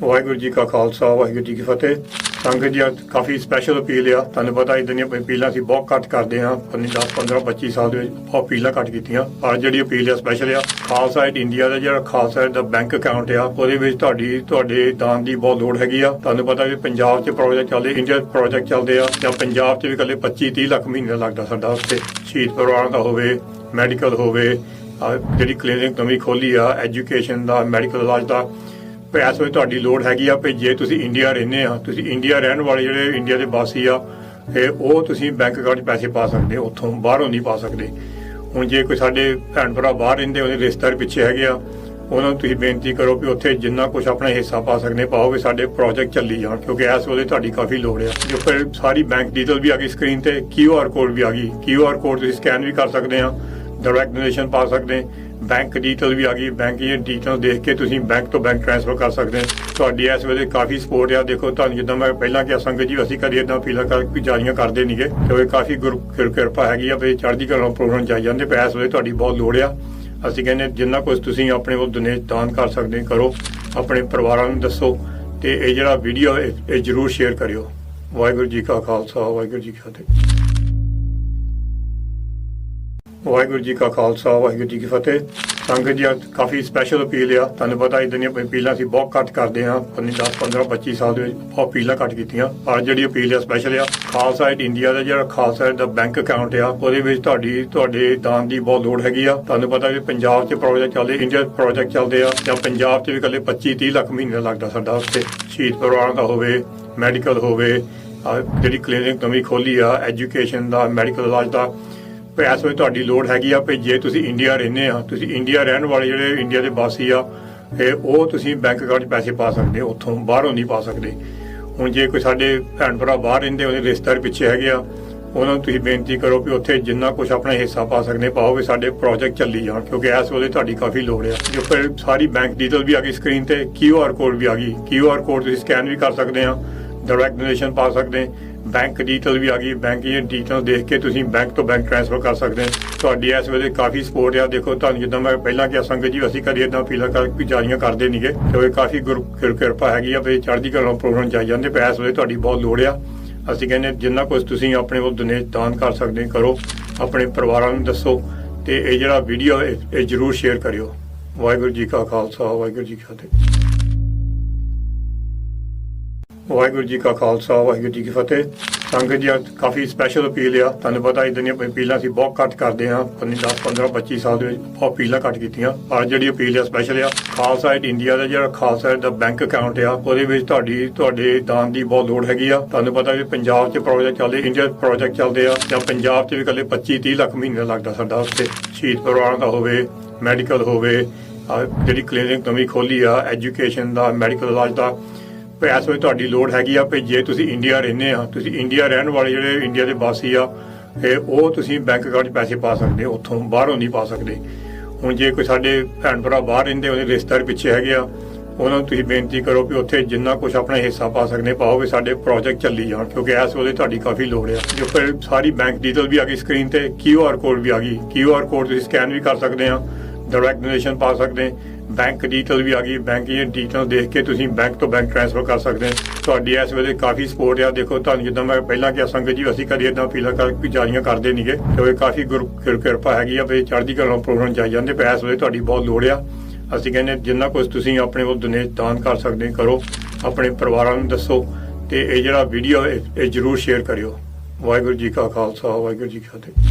ਵਾਹਿਗੁਰੂ ਜੀ ਕਾ ਖਾਲਸਾ, ਵਾਹਿਗੁਰੂ ਜੀ ਕੀ ਫਤਿਹ। ਸੰਗਤ ਜੀ, ਅੱਜ ਕਾਫੀ ਸਪੈਸ਼ਲ ਅਪੀਲ ਆ। ਤੁਹਾਨੂੰ ਪਤਾ ਇਦਾਂ ਦੀਆਂ ਅਪੀਲਾਂ ਅਸੀਂ ਬਹੁਤ ਘੱਟ ਕਰਦੇ ਹਾਂ। 10 15 25 ਸਾਲ ਦੇ ਵਿੱਚ ਬਹੁਤ ਅਪੀਲਾਂ ਘੱਟ ਕੀਤੀਆਂ। ਪਰ ਜਿਹੜੀ ਅਪੀਲ ਆ ਸਪੈਸ਼ਲ ਆ, ਖਾਲਸਾ ਏਡ ਇੰਡੀਆ ਦਾ ਜਿਹੜਾ ਖਾਲਸਾ ਏਡ ਦਾ ਬੈਂਕ ਅਕਾਊਂਟ ਆ, ਉਹਦੇ ਵਿੱਚ ਤੁਹਾਡੀ, ਤੁਹਾਡੇ ਦਾਨ ਦੀ ਬਹੁਤ ਲੋੜ ਹੈਗੀ ਆ। ਤੁਹਾਨੂੰ ਪਤਾ ਵੀ ਪੰਜਾਬ 'ਚ ਪ੍ਰੋਜੈਕਟ ਚੱਲਦੇ ਇੰਡੀਆ 'ਚ ਪ੍ਰੋਜੈਕਟ ਚੱਲਦੇ ਆ। ਜਾਂ ਪੰਜਾਬ 'ਚ ਵੀ ਇਕੱਲੇ 25 30 ਲੱਖ ਮਹੀਨੇ ਲੱਗਦਾ ਸਾਡਾ ਉੱਤੇ ਸ਼ਹੀਦ ਪਰਿਵਾਰਾਂ ਦਾ ਹੋਵੇ ਮੈਡੀਕਲ ਹੋਵੇ ਜਿਹੜੀ ਕਲੀਨਿਕ ਨਵੀਂ ਖੋਲੀ ਆ ਐਜੂਕੇਸ਼ਨ ਦਾ ਮੈਡੀਕਲ ਇਲਾਜ ਦਾ। ਇਸ ਵੇਲੇ ਤੁਹਾਡੀ ਲੋੜ ਹੈਗੀ ਆ ਵੀ ਜੇ ਤੁਸੀਂ ਇੰਡੀਆ ਰਹਿੰਦੇ ਆ, ਤੁਸੀਂ ਇੰਡੀਆ ਰਹਿਣ ਵਾਲੇ ਜਿਹੜੇ ਇੰਡੀਆ ਦੇ ਵਾਸੀ ਆ ਇਹ ਉਹ ਤੁਸੀਂ ਬੈਂਕ ਅਕਾਊਂਟ 'ਚ ਪੈਸੇ ਪਾ ਸਕਦੇ ਹੋ ਉੱਥੋਂ ਬਾਹਰੋਂ ਨਹੀਂ ਪਾ ਸਕਦੇ। ਹੁਣ ਜੇ ਕੋਈ ਸਾਡੇ ਭੈਣ ਭਰਾ ਬਾਹਰ ਰਹਿੰਦੇ, ਉਹਦੇ ਰਿਸ਼ਤੇਦਾਰ ਪਿੱਛੇ ਹੈਗੇ ਆ, ਉਹਨਾਂ ਨੂੰ ਤੁਸੀਂ ਬੇਨਤੀ ਕਰੋ ਵੀ ਉੱਥੇ ਜਿੰਨਾ ਕੁਝ ਆਪਣਾ ਹਿੱਸਾ ਪਾ ਸਕਦੇ, ਪਾਓ ਵੀ ਸਾਡੇ ਪ੍ਰੋਜੈਕਟ ਚੱਲੀ ਜਾਣ, ਕਿਉਂਕਿ ਇਸ ਵੇਲੇ ਤੁਹਾਡੀ ਕਾਫੀ ਲੋੜ ਆ। ਜੋ ਫਿਰ ਸਾਰੀ ਬੈਂਕ ਡਿਟੇਲ ਵੀ ਆ ਗਈ ਸਕਰੀਨ ਤੇ ਕਿਊ ਆਰ ਕੋਡ ਵੀ ਆ ਗਈ। ਕਿਊ ਆਰ ਕੋਡ ਤੁਸੀਂ ਸਕੈਨ ਵੀ ਕਰ ਸਕਦੇ ਆ ਡਾਇਰੈਕਟ ਡੋਨੇਸ਼ਨ ਪਾ ਸਕਦੇ। ਬੈਂਕ ਡਿਟੇਲ ਵੀ ਆ ਗਈ। ਬੈਂਕ ਦੀਆਂ ਡਿਟੇਲ ਦੇਖ ਕੇ ਤੁਸੀਂ ਬੈਂਕ ਤੋਂ ਬੈਂਕ ਟ੍ਰਾਂਸਫਰ ਕਰ ਸਕਦੇ ਹੋ। ਤੁਹਾਡੀ ਇਸ ਵੇਲੇ ਕਾਫੀ ਸਪੋਰਟ ਆ। ਦੇਖੋ, ਤੁਹਾਨੂੰ ਜਿੱਦਾਂ ਮੈਂ ਪਹਿਲਾਂ ਕਿਹਾ, ਸੰਗਤ ਜੀ, ਅਸੀਂ ਕਦੀ ਇਦਾਂ ਅਪੀਲਾਂ ਕਰ ਕੋਈ ਜਾਰੀਆਂ ਕਰਦੇ ਨਹੀਂਗੇ ਤੇ ਇਹ ਕਾਫੀ ਗੁਰ ਕਿਰਪਾ ਹੈਗੀ ਆ ਵੀ ਚੜ੍ਹਦੀ ਕਲਾ ਪ੍ਰੋਗਰਾਮ ਜਾਈ ਜਾਂਦੇ। ਪਏ ਇਸ ਵੇਲੇ ਤੁਹਾਡੀ ਬਹੁਤ ਲੋੜ ਆ। ਅਸੀਂ ਕਹਿੰਦੇ ਜਿੰਨਾ ਕੁਝ ਤੁਸੀਂ ਆਪਣੇ ਕੋਲ ਡੋਨੇਟ ਦਾਨ ਕਰ ਸਕਦੇ ਕਰੋ। ਆਪਣੇ ਪਰਿਵਾਰਾਂ ਨੂੰ ਦੱਸੋ। ਤੇ ਇਹ ਜਿਹੜਾ ਵੀਡੀਓ ਇਹ ਇਹ ਜਰੂਰ ਸ਼ੇਅਰ ਕਰਿਓ। ਵਾਹਿਗੁਰੂ ਜੀ ਕਾ ਖਾਲਸਾ, ਵਾਹਿਗੁਰੂ ਜੀ ਕੀ ਫਤਿਹ। ਵਾਹਿਗੁਰੂ ਜੀ ਕਾ ਖਾਲਸਾ, ਵਾਹਿਗੁਰੂ ਜੀ ਕੀ ਫਤਿਹ। ਸੰਗਤ ਜੀ, ਅੱਜ ਕਾਫੀ ਸਪੈਸ਼ਲ ਅਪੀਲ ਆ। ਤੁਹਾਨੂੰ ਪਤਾ ਇਦਾਂ ਦੀਆਂ ਅਪੀਲਾਂ ਅਸੀਂ ਬਹੁਤ ਘੱਟ ਕਰਦੇ ਹਾਂ। 10 15 25 ਸਾਲ ਦੇ ਵਿੱਚ ਬਹੁਤ ਅਪੀਲਾਂ ਘੱਟ ਕੀਤੀਆਂ। ਪਰ ਜਿਹੜੀ ਅਪੀਲ ਆ ਸਪੈਸ਼ਲ ਆ, ਖਾਲਸਾ ਏਡ ਇੰਡੀਆ ਦਾ ਜਿਹੜਾ ਖਾਲਸਾ ਏਡ ਦਾ ਬੈਂਕ ਅਕਾਊਂਟ ਆ, ਉਹਦੇ ਵਿੱਚ ਤੁਹਾਡੀ, ਤੁਹਾਡੇ ਦਾਨ ਦੀ ਬਹੁਤ ਲੋੜ ਹੈਗੀ ਆ। ਤੁਹਾਨੂੰ ਪਤਾ ਵੀ ਪੰਜਾਬ 'ਚ ਪ੍ਰੋਜੈਕਟ ਚੱਲਦੇ ਇੰਡੀਆ 'ਚ ਪ੍ਰੋਜੈਕਟ ਚੱਲਦੇ ਆ। ਜਾਂ ਪੰਜਾਬ 'ਚ ਵੀ ਇਕੱਲੇ 25 30 ਲੱਖ ਮਹੀਨੇ ਦਾ ਲੱਗਦਾ ਸਾਡਾ ਉੱਤੇ ਸ਼ਹੀਦ ਪਰਿਵਾਰਾਂ ਦਾ ਹੋਵੇ ਮੈਡੀਕਲ ਹੋਵੇ ਜਿਹੜੀ ਕਲੀਨਿਕ ਨਵੀਂ ਖੋਲੀ ਆ ਐਜੂਕੇਸ਼ਨ ਦਾ ਮੈਡੀਕਲ ਇਲਾਜ ਦਾ। ਇਸ ਵੇਲੇ ਤੁਹਾਡੀ ਲੋੜ ਹੈਗੀ ਆ, ਵੀ ਜੇ ਤੁਸੀਂ ਇੰਡੀਆ ਰਹਿੰਦੇ ਆ, ਤੁਸੀਂ ਇੰਡੀਆ ਰਹਿਣ ਵਾਲੇ ਜਿਹੜੇ ਇੰਡੀਆ ਦੇ ਵਾਸੀ ਆ ਇਹ ਉਹ ਤੁਸੀਂ ਬੈਂਕ ਅਕਾਊਂਟ 'ਚ ਪੈਸੇ ਪਾ ਸਕਦੇ ਉੱਥੋਂ ਬਾਹਰੋਂ ਨਹੀਂ ਪਾ ਸਕਦੇ। ਹੁਣ ਜੇ ਕੋਈ ਸਾਡੇ ਭੈਣ ਭਰਾ ਬਾਹਰ ਰਹਿੰਦੇ, ਉਹਦੇ ਰਿਸ਼ਤੇਦਾਰ ਪਿੱਛੇ ਹੈਗੇ ਆ, ਉਹਨਾਂ ਨੂੰ ਤੁਸੀਂ ਬੇਨਤੀ ਕਰੋ ਕਿ ਉੱਥੇ ਜਿੰਨਾ ਕੁਝ ਆਪਣਾ ਹਿੱਸਾ ਪਾ ਸਕਦੇ, ਪਾਓ ਵੀ ਸਾਡੇ ਪ੍ਰੋਜੈਕਟ ਚੱਲੀ ਜਾਣ, ਕਿਉਂਕਿ ਇਸ ਵੇਲੇ ਤੁਹਾਡੀ ਕਾਫੀ ਲੋੜ ਆ। ਜੋ ਫਿਰ ਸਾਰੀ ਬੈਂਕ ਡਿਟੇਲ ਵੀ ਆ ਗਈ ਸਕਰੀਨ ਤੇ ਕਿਊ ਆਰ ਕੋਡ ਵੀ ਆ ਗਈ। ਕਿਊ ਆਰ ਕੋਡ ਤੁਸੀਂ ਸਕੈਨ ਵੀ ਕਰ ਸਕਦੇ ਆ ਡਾਇਰੈਕਟ ਡੋਨੇਸ਼ਨ ਪਾ ਸਕਦੇ ਬੈਂਕ ਡਿਟੇਲ ਵੀ ਆ ਗਈ ਬੈਂਕ ਦੀਆਂ ਡਿਟੇਲ ਦੇਖ ਕੇ ਤੁਸੀਂ ਬੈਂਕ ਤੋਂ ਬੈਂਕ ਟ੍ਰਾਂਸਫਰ ਕਰ ਸਕਦੇ ਹੋ। ਤੁਹਾਡੀ ਇਸ ਵੇਲੇ ਕਾਫੀ ਸਪੋਰਟ ਆ। ਦੇਖੋ, ਤੁਹਾਨੂੰ ਜਿੱਦਾਂ ਮੈਂ ਪਹਿਲਾਂ ਕਿਹਾ, ਸੰਗਤ ਜੀ, ਅਸੀਂ ਕਦੇ ਇਦਾਂ ਅਪੀਲਾਂ ਕਰ ਕੋਈ ਜਾਰੀਆਂ ਕਰਦੇ ਨਹੀਂਗੇ ਤੇ ਕਾਫੀ ਗੁਰ ਕਿਰਪਾ ਹੈਗੀ ਆ ਵੀ ਚੜ੍ਹਦੀ ਕਲਾ ਪ੍ਰੋਗਰਾਮ ਜਾਈ ਜਾਂਦੇ ਪਏ ਇਸ ਵੇਲੇ ਤੁਹਾਡੀ ਬਹੁਤ ਲੋੜ ਆ। ਅਸੀਂ ਕਹਿੰਦੇ ਜਿੰਨਾ ਕੁਝ ਤੁਸੀਂ ਆਪਣੇ ਕੋਲ ਡੋਨੇਟ ਦਾਨ ਕਰ ਸਕਦੇ ਕਰੋ। ਆਪਣੇ ਪਰਿਵਾਰਾਂ ਨੂੰ ਦੱਸੋ ਤੇ ਇਹ ਜਿਹੜਾ ਵੀਡੀਓ ਇਹ ਇਹ ਜਰੂਰ ਸ਼ੇਅਰ ਕਰਿਓ। ਵਾਹਿਗੁਰੂ ਜੀ ਕਾ ਖਾਲਸਾ, ਵਾਹਿਗੁਰੂ ਜੀ ਕੀ ਫਤਿਹ। ਵਾਹਿਗੁਰੂ ਜੀ ਕਾ ਖਾਲਸਾ, ਵਾਹਿਗੁਰੂ ਜੀ ਕੀ ਫਤਿਹ। ਸੰਗਤ ਜੀ, ਅੱਜ ਕਾਫੀ ਸਪੈਸ਼ਲ ਅਪੀਲ ਆ। ਤੁਹਾਨੂੰ ਪਤਾ ਇਦਾਂ ਦੀਆਂ ਅਪੀਲਾਂ ਅਸੀਂ ਬਹੁਤ ਘੱਟ ਕਰਦੇ ਹਾਂ। 10 15 25 ਸਾਲ ਦੇ ਵਿੱਚ ਬਹੁਤ ਅਪੀਲਾਂ ਘੱਟ ਕੀਤੀਆਂ। ਪਰ ਜਿਹੜੀ ਅਪੀਲ ਆ ਸਪੈਸ਼ਲ ਆ, ਖਾਲਸਾ ਏਡ ਇੰਡੀਆ ਦਾ ਜਿਹੜਾ ਖਾਲਸਾ ਏਡ ਦਾ ਬੈਂਕ ਅਕਾਊਂਟ ਆ, ਉਹਦੇ ਵਿੱਚ ਤੁਹਾਡੀ, ਤੁਹਾਡੇ ਦਾਨ ਦੀ ਬਹੁਤ ਲੋੜ ਹੈਗੀ ਆ। ਤੁਹਾਨੂੰ ਪਤਾ ਵੀ ਪੰਜਾਬ 'ਚ ਪ੍ਰੋਜੈਕਟ ਚੱਲਦੇ ਇੰਡੀਆ 'ਚ ਪ੍ਰੋਜੈਕਟ ਚੱਲਦੇ ਆ। ਜਾਂ ਪੰਜਾਬ 'ਚ ਵੀ ਇਕੱਲੇ 25 30 ਲੱਖ ਮਹੀਨੇ ਦਾ ਲੱਗਦਾ ਸਾਡਾ ਉੱਤੇ ਸ਼ਹੀਦ ਪਰਿਵਾਰਾਂ ਦਾ ਹੋਵੇ ਮੈਡੀਕਲ ਹੋਵੇ ਜਿਹੜੀ ਕਲੀਨਿਕ ਨਵੀਂ ਖੋਲੀ ਆ ਐਜੂਕੇਸ਼ਨ ਦਾ ਮੈਡੀਕਲ ਇਲਾਜ ਦਾ। ਇਸ ਵੇਲੇ ਤੁਹਾਡੀ ਲੋੜ ਹੈਗੀ ਆ ਵੀ ਜੇ ਤੁਸੀਂ ਇੰਡੀਆ ਰਹਿੰਦੇ ਆ, ਤੁਸੀਂ ਇੰਡੀਆ ਰਹਿਣ ਵਾਲੇ ਜਿਹੜੇ ਇੰਡੀਆ ਦੇ ਵਾਸੀ ਆ ਇਹ ਉਹ ਤੁਸੀਂ ਬੈਂਕ ਅਕਾਊਂਟ 'ਚ ਪੈਸੇ ਪਾ ਸਕਦੇ, ਉੱਥੋਂ ਬਾਹਰੋਂ ਨਹੀਂ ਪਾ ਸਕਦੇ। ਹੁਣ ਜੇ ਕੋਈ ਸਾਡੇ ਭੈਣ ਭਰਾ ਬਾਹਰ ਰਹਿੰਦੇ, ਉਹਦੇ ਰਿਸ਼ਤੇਦਾਰ ਪਿੱਛੇ ਹੈਗੇ ਆ, ਉਹਨਾਂ ਨੂੰ ਤੁਸੀਂ ਬੇਨਤੀ ਕਰੋ ਵੀ ਉੱਥੇ ਜਿੰਨਾ ਕੁਝ ਆਪਣਾ ਹਿੱਸਾ ਪਾ ਸਕਦੇ, ਪਾਓ ਵੀ ਸਾਡੇ ਪ੍ਰੋਜੈਕਟ ਚੱਲੀ ਜਾਣ, ਕਿਉਂਕਿ ਇਸ ਵੇਲੇ ਤੁਹਾਡੀ ਕਾਫੀ ਲੋੜ ਆ। ਜੋ ਫਿਰ ਸਾਰੀ ਬੈਂਕ ਡਿਟੇਲ ਵੀ ਆ ਗਈ ਸਕਰੀਨ ਤੇ ਕਿਊ ਆਰ ਕੋਡ ਵੀ ਆ ਗਈ। ਕਿਊ ਆਰ ਕੋਡ ਤੁਸੀਂ ਸਕੈਨ ਵੀ ਕਰ ਸਕਦੇ ਆ ਡਾਇਰੈਕਟ ਡੋਨੇਸ਼ਨ ਪਾ ਸਕਦੇ ਬੈਂਕ ਡਿਟੇਲ ਵੀ ਆ ਗਈ। ਬੈਂਕ ਦੀਆਂ ਡਿਟੇਲ ਦੇਖ ਕੇ ਤੁਸੀਂ ਬੈਂਕ ਤੋਂ ਬੈਂਕ ਟ੍ਰਾਂਸਫਰ ਕਰ ਸਕਦੇ ਹੋ। ਤੁਹਾਡੀ ਇਸ ਵੇਲੇ ਕਾਫੀ ਸਪੋਰਟ ਆ। ਦੇਖੋ, ਤੁਹਾਨੂੰ ਜਿੱਦਾਂ ਮੈਂ ਪਹਿਲਾਂ ਕਿਹਾ, ਸੰਗਤ ਜੀ, ਅਸੀਂ ਕਦੀ ਇਦਾਂ ਅਪੀਲਾਂ ਕਰ ਕੋਈ ਕਰਦੇ ਨਹੀਂਗੇ ਤੇ ਕਾਫੀ ਗੁਰ- ਕਿਰਪਾ ਹੈਗੀ ਆ ਵੀ ਚੜ੍ਹਦੀ ਕਲਾ ਪ੍ਰੋਗਰਾਮ ਜਾਈ ਜਾਂਦੇ। ਪਏ ਇਸ ਵੇਲੇ ਤੁਹਾਡੀ ਬਹੁਤ ਲੋੜ ਆ। ਅਸੀਂ ਕਹਿੰਦੇ ਜਿੰਨਾ ਕੁਝ ਤੁਸੀਂ ਆਪਣੇ ਕੋਲ ਡੋਨੇਟ ਦਾਨ ਕਰ ਸਕਦੇ ਕਰੋ। ਆਪਣੇ ਪਰਿਵਾਰਾਂ ਨੂੰ ਦੱਸੋ। ਤੇ ਇਹ ਜਿਹੜਾ ਵੀਡੀਓ ਇਹ ਇਹ ਜਰੂਰ ਸ਼ੇਅਰ ਕਰਿਓ। ਵਾਹਿਗੁਰੂ ਜੀ ਕਾ ਖਾਲਸਾ, ਵਾਹਿਗੁਰੂ ਜੀ ਕੀ ਫਤਿਹ।